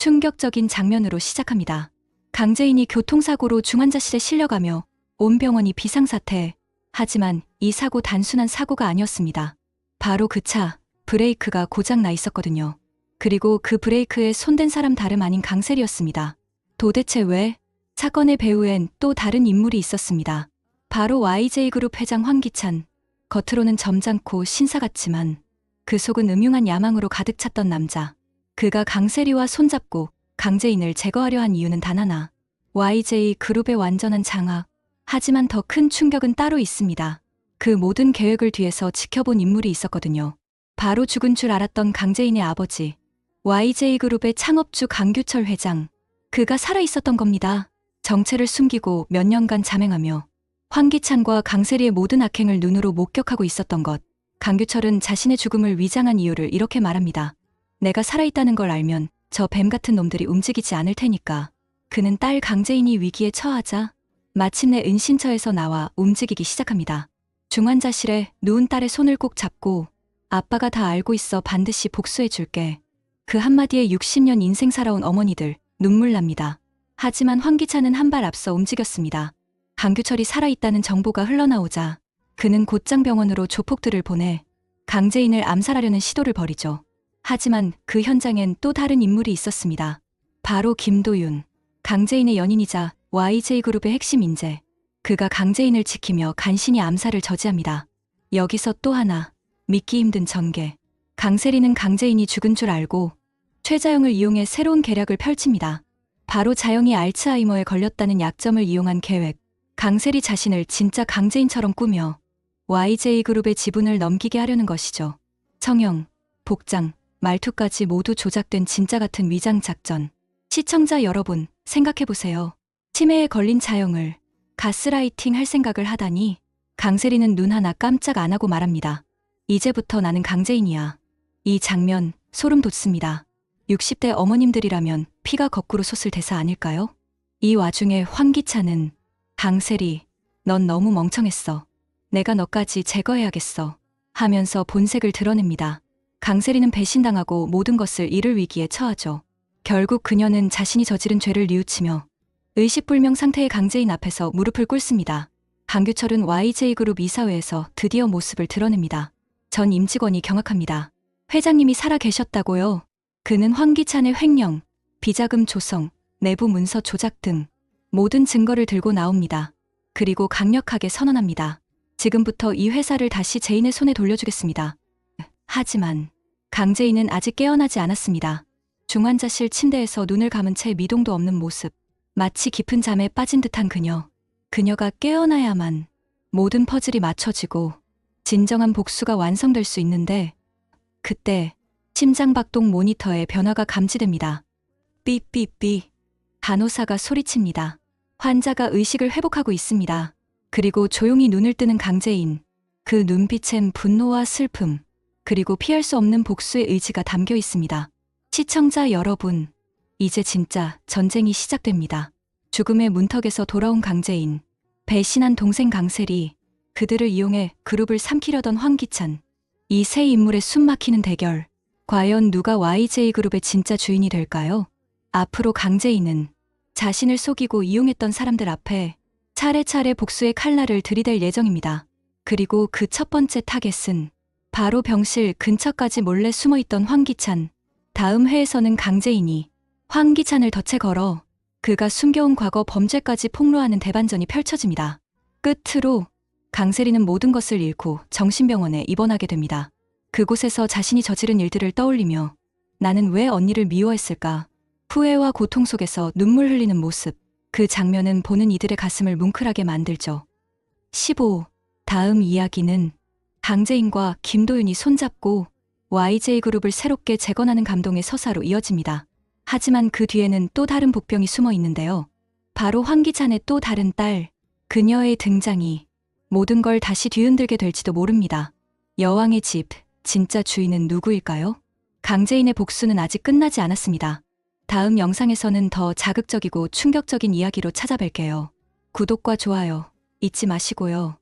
충격적인 장면으로 시작합니다. 강재인이 교통사고로 중환자실에 실려가며 온 병원이 비상사태. 하지만 이 사고 단순한 사고가 아니었습니다. 바로 그 차, 브레이크가 고장 나 있었거든요. 그리고 그 브레이크에 손댄 사람 다름 아닌 강셀이었습니다. 도대체 왜? 사건의 배후엔 또 다른 인물이 있었습니다. 바로 YJ그룹 회장 황기찬. 겉으로는 점잖고 신사 같지만 그 속은 음흉한 야망으로 가득 찼던 남자. 그가 강세리와 손잡고 강재인을 제거하려 한 이유는 단 하나. YJ 그룹의 완전한 장악. 하지만 더 큰 충격은 따로 있습니다. 그 모든 계획을 뒤에서 지켜본 인물이 있었거든요. 바로 죽은 줄 알았던 강재인의 아버지. YJ 그룹의 창업주 강규철 회장. 그가 살아 있었던 겁니다. 정체를 숨기고 몇 년간 자맹하며 황기찬과 강세리의 모든 악행을 눈으로 목격하고 있었던 것. 강규철은 자신의 죽음을 위장한 이유를 이렇게 말합니다. 내가 살아있다는 걸 알면 저 뱀 같은 놈들이 움직이지 않을 테니까. 그는 딸 강재인이 위기에 처하자 마침내 은신처에서 나와 움직이기 시작합니다. 중환자실에 누운 딸의 손을 꼭 잡고 아빠가 다 알고 있어 반드시 복수해 줄게. 그 한마디에 60년 인생 살아온 어머니들 눈물 납니다. 하지만 황기찬은 한 발 앞서 움직였습니다. 강규철이 살아있다는 정보가 흘러나오자 그는 곧장 병원으로 조폭들을 보내 강재인을 암살하려는 시도를 벌이죠. 하지만 그 현장엔 또 다른 인물이 있었습니다. 바로 김도윤. 강재인의 연인이자 YJ그룹의 핵심 인재. 그가 강재인을 지키며 간신히 암살을 저지합니다. 여기서 또 하나, 믿기 힘든 전개. 강세리는 강재인이 죽은 줄 알고 최자영을 이용해 새로운 계략을 펼칩니다. 바로 자영이 알츠하이머에 걸렸다는 약점을 이용한 계획. 강세리 자신을 진짜 강재인처럼 꾸며 YJ그룹의 지분을 넘기게 하려는 것이죠. 청영, 복장, 말투까지 모두 조작된 진짜 같은 위장 작전. 시청자 여러분, 생각해보세요. 치매에 걸린 자영을 가스라이팅 할 생각을 하다니 강세리는 눈 하나 깜짝 안 하고 말합니다. 이제부터 나는 강재인이야. 이 장면 소름 돋습니다. 60대 어머님들이라면 피가 거꾸로 솟을 대사 아닐까요? 이 와중에 황기찬은 강세리, 넌 너무 멍청했어. 내가 너까지 제거해야겠어. 하면서 본색을 드러냅니다. 강세리는 배신당하고 모든 것을 잃을 위기에 처하죠. 결국 그녀는 자신이 저지른 죄를 뉘우치며 의식불명 상태의 강재인 앞에서 무릎을 꿇습니다. 강규철은 YJ그룹 이사회에서 드디어 모습을 드러냅니다. 전 임직원이 경악합니다. 회장님이 살아 계셨다고요? 그는 황기찬의 횡령, 비자금 조성, 내부 문서 조작 등 모든 증거를 들고 나옵니다. 그리고 강력하게 선언합니다. 지금부터 이 회사를 다시 제인의 손에 돌려주겠습니다. 하지만 강재인은 아직 깨어나지 않았습니다. 중환자실 침대에서 눈을 감은 채 미동도 없는 모습. 마치 깊은 잠에 빠진 듯한 그녀. 그녀가 깨어나야만 모든 퍼즐이 맞춰지고 진정한 복수가 완성될 수 있는데 그때 심장박동 모니터에 변화가 감지됩니다. 삐삐삐. 간호사가 소리칩니다. 환자가 의식을 회복하고 있습니다. 그리고 조용히 눈을 뜨는 강재인. 그 눈빛엔 분노와 슬픔, 그리고 피할 수 없는 복수의 의지가 담겨 있습니다. 시청자 여러분, 이제 진짜 전쟁이 시작됩니다. 죽음의 문턱에서 돌아온 강재인, 배신한 동생 강세리, 그들을 이용해 그룹을 삼키려던 황기찬, 이 세 인물의 숨막히는 대결. 과연 누가 YJ그룹의 진짜 주인이 될까요? 앞으로 강재인은 자신을 속이고 이용했던 사람들 앞에 차례차례 복수의 칼날을 들이댈 예정입니다. 그리고 그 첫 번째 타겟은 바로 병실 근처까지 몰래 숨어 있던 황기찬. 다음 회에서는 강재인이 황기찬을 덫에 걸어 그가 숨겨온 과거 범죄까지 폭로하는 대반전이 펼쳐집니다. 끝으로 강세리는 모든 것을 잃고 정신병원에 입원하게 됩니다. 그곳에서 자신이 저지른 일들을 떠올리며 나는 왜 언니를 미워했을까? 후회와 고통 속에서 눈물 흘리는 모습. 그 장면은 보는 이들의 가슴을 뭉클하게 만들죠. 15. 다음 이야기는 강재인과 김도윤이 손잡고 YJ그룹을 새롭게 재건하는 감동의 서사로 이어집니다. 하지만 그 뒤에는 또 다른 복병이 숨어 있는데요. 바로 황기찬의 또 다른 딸, 그녀의 등장이 모든 걸 다시 뒤흔들게 될지도 모릅니다. 여왕의 집, 진짜 주인은 누구일까요? 강재인의 복수는 아직 끝나지 않았습니다. 다음 영상에서는 더 자극적이고 충격적인 이야기로 찾아뵐게요. 구독과 좋아요 잊지 마시고요.